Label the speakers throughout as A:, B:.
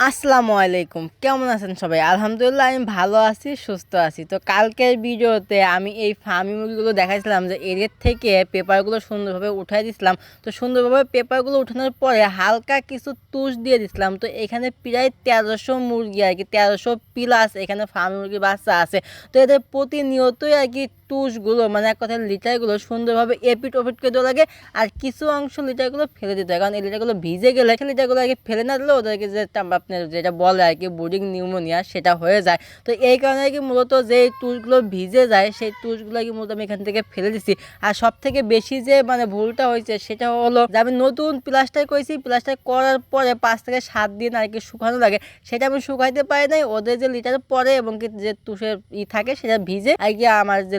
A: আসসালামু আলাইকুম। কেমন আছেন সবাই? আলহামদুলিল্লাহ, আমি ভালো আছি, সুস্থ আছি। তো কালকের ভিডিওতে আমি এই ফার্মি মুরগিগুলো দেখাইছিলাম যে এর থেকে পেপারগুলো সুন্দরভাবে উঠাই দিছিলাম। তো সুন্দরভাবে পেপারগুলো উঠানোর পরে হালকা কিছু তুষ দিয়ে দিছিলাম। তো এখানে প্রায় তেরোশো মুরগি আর কি, তেরোশো প্লাস এখানে ফার্মি মুরগির বাচ্চা আছে। তো এদের প্রতিনিয়তই আর কি তুষগুলো মানে এক কথায় লিটারগুলো সুন্দরভাবে এপিট ওপিট করে দেওয়া লাগে আর কিছু অংশ লিটারগুলো ফেলে দিতে হয়। কারণ এই লিটারগুলো ভিজে গেলে লিটারগুলো কি ফেলে না দিলে ওদেরকে যে আপনার যেটা বলে আর কি বুডিং নিউমোনিয়া, সেটা হয়ে যায়। তো এই কারণে কি মূলত যে তুষগুলো ভিজে যায়, সেই তুষগুলো কি মূলত আমি এখান থেকে ফেলে দিচ্ছি আর সব থেকে বেশি যে মানে ভুলটা হয়েছে সেটা হলো যে আমি নতুন প্লাস্টার করেছি, প্লাস্টার করার পরে পাঁচ থেকে সাত দিন আর কি শুকানো লাগে। সেটা আমি শুকাইতে পারি নাই, ওদের যে লিটার পরে এবং কি যে তুষের ই থাকে সেটা ভিজে আর কি আমার যে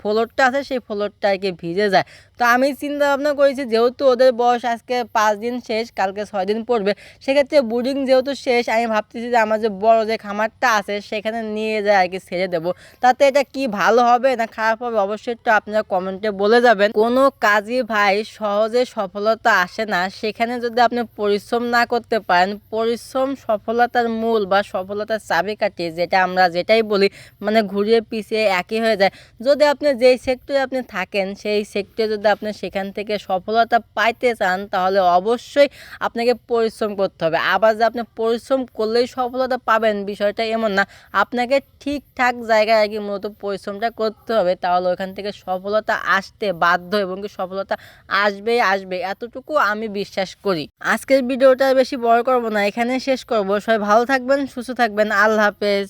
A: ফ্লোরটা আছে, সেই ফ্লোরটা আর কি ভিজে যায়। তো আমি চিন্তা ভাবনা করেছি, যেহেতু ওদের বয়স আজকে পাঁচ দিন শেষ, কালকে ছয় দিন পড়বে, সেক্ষেত্রে বুডিং যেহেতু শেষ, আমি ভাবতেছি যে আমার যে বড় যে খামারটা আছে, সেখানে নিয়ে যায় আর কি, ছেড়ে দেবো। তাতে এটা কি ভালো হবে না খারাপ হবে, অবশ্যই একটু আপনারা কমেন্টে বলে যাবেন। কোনো কাজই ভাই সহজে সফলতা আসে না, সেখানে যদি আপনি পরিশ্রম না করতে পারেন, পরিশ্রম সফলতার মূল বা সফলতার চাবিকাঠি, যেটা আমরা যেটাই বলি মানে ঘুরিয়ে পিছিয়ে একই হয়ে যায়। যদি আপনি যেই সেক্টরে আপনি থাকেন, সেই সেক্টরে যদি আপনি সেখান থেকে সফলতা পাইতে চান, তাহলে অবশ্যই আপনাকে পরিশ্রম করতে হবে। আবার যে আপনি পরিশ্রম করলেই সফলতা পাবেন, বিষয়টা এমন না। আপনাকে ঠিকঠাক জায়গায় আর কি মূলত পরিশ্রমটা করতে হবে, তাহলে ওখান থেকে সফলতা আসতে বাধ্য এবং কি সফলতা আসবেই আসবে। এতটুকু আমি বিশ্বাস করি। আজকের ভিডিওটা বেশি বড় করব না এখানে শেষ করব। সবাই ভালো থাকবেন, সুস্থ থাকবেন। আল্লাহ হাফেজ।